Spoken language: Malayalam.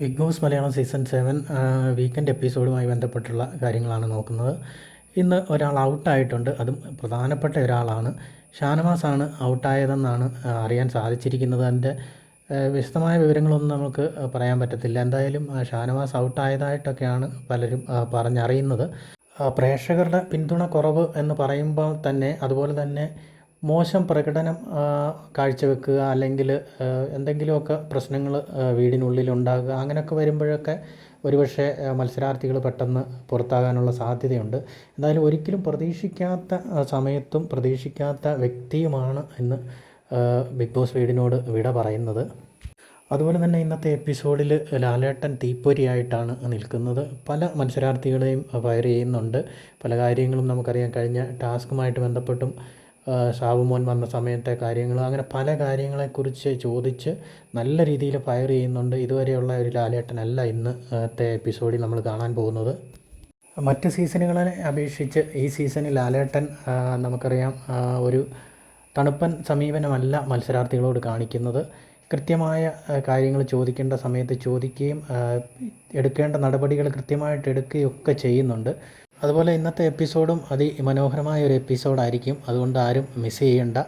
Big Boss Malayalam season seven weekend എപ്പിസോഡുമായി ബന്ധപ്പെട്ടുള്ള കാര്യങ്ങളാണ് നോക്കുന്നത്. ഇന്ന് ഒരാൾ ഔട്ടായിട്ടുണ്ട്. അതും പ്രധാനപ്പെട്ട ഒരാളാണ്. ഷാനവാസാണ് ഔട്ടായതെന്നാണ് അറിയാൻ സാധിച്ചിരിക്കുന്നത്. അതിന്റെ വിശദമായ വിവരങ്ങളൊന്നും നമുക്ക് പറയാൻ പറ്റത്തില്ല. എന്തായാലും ഷാനവാസ് ഔട്ടായതായിട്ടൊക്കെയാണ് പലരും പറഞ്ഞറിയുന്നത്. പ്രേക്ഷകരുടെ പിന്തുണ കുറവ് എന്ന് പറയുമ്പോൾ തന്നെ അതുപോലെ തന്നെ മോശം പ്രകടനം കാഴ്ചവെക്കുക അല്ലെങ്കിൽ എന്തെങ്കിലുമൊക്കെ പ്രശ്നങ്ങൾ വീടിനുള്ളിൽ ഉണ്ടാകുക അങ്ങനെയൊക്കെ വരുമ്പോഴൊക്കെ ഒരുപക്ഷെ മത്സരാർത്ഥികൾ പെട്ടെന്ന് പുറത്താകാനുള്ള സാധ്യതയുണ്ട്. എന്തായാലും ഒരിക്കലും പ്രതീക്ഷിക്കാത്ത സമയത്തും പ്രതീക്ഷിക്കാത്ത വ്യക്തിയുമാണ് ഇന്ന് ബിഗ് ബോസ് വീടിനോട് വിട പറയുന്നത്. അതുപോലെ തന്നെ ഇന്നത്തെ എപ്പിസോഡിൽ ലാലേട്ടൻ തീപ്പൊരിയായിട്ടാണ് നിൽക്കുന്നത്. പല മത്സരാർത്ഥികളെയും ഫയർ ചെയ്യുന്നുണ്ട്. പല കാര്യങ്ങളും നമുക്കറിയാൻ കഴിഞ്ഞ ടാസ്കുമായിട്ട് ബന്ധപ്പെട്ടും ഷാവുമോൻ വന്ന സമയത്തെ കാര്യങ്ങൾ അങ്ങനെ പല കാര്യങ്ങളെക്കുറിച്ച് ചോദിച്ച് നല്ല രീതിയിൽ ഫയർ ചെയ്യുന്നുണ്ട്. ഇതുവരെയുള്ള ഒരു ലാലേട്ടനല്ല ഇന്നത്തെ എപ്പിസോഡിൽ നമ്മൾ കാണാൻ പോകുന്നത്. മറ്റ് സീസണുകളെ അപേക്ഷിച്ച് ഈ സീസണിൽ ലാലേട്ടൻ നമുക്കറിയാം ഒരു തണുപ്പൻ സമീപനമല്ല മത്സരാർത്ഥികളോട് കാണിക്കുന്നത്. കൃത്യമായ കാര്യങ്ങൾ ചോദിക്കേണ്ട സമയത്ത് ചോദിക്കുകയും എടുക്കേണ്ട നടപടികൾ കൃത്യമായിട്ട് എടുക്കുകയും ഒക്കെ ചെയ്യുന്നുണ്ട്. അതുപോലെ ഇന്നത്തെ എപ്പിസോഡും അതിമനോഹരമായ ഒരു എപ്പിസോഡായിരിക്കും. അതുകൊണ്ട് ആരും മിസ് ചെയ്യണ്ട.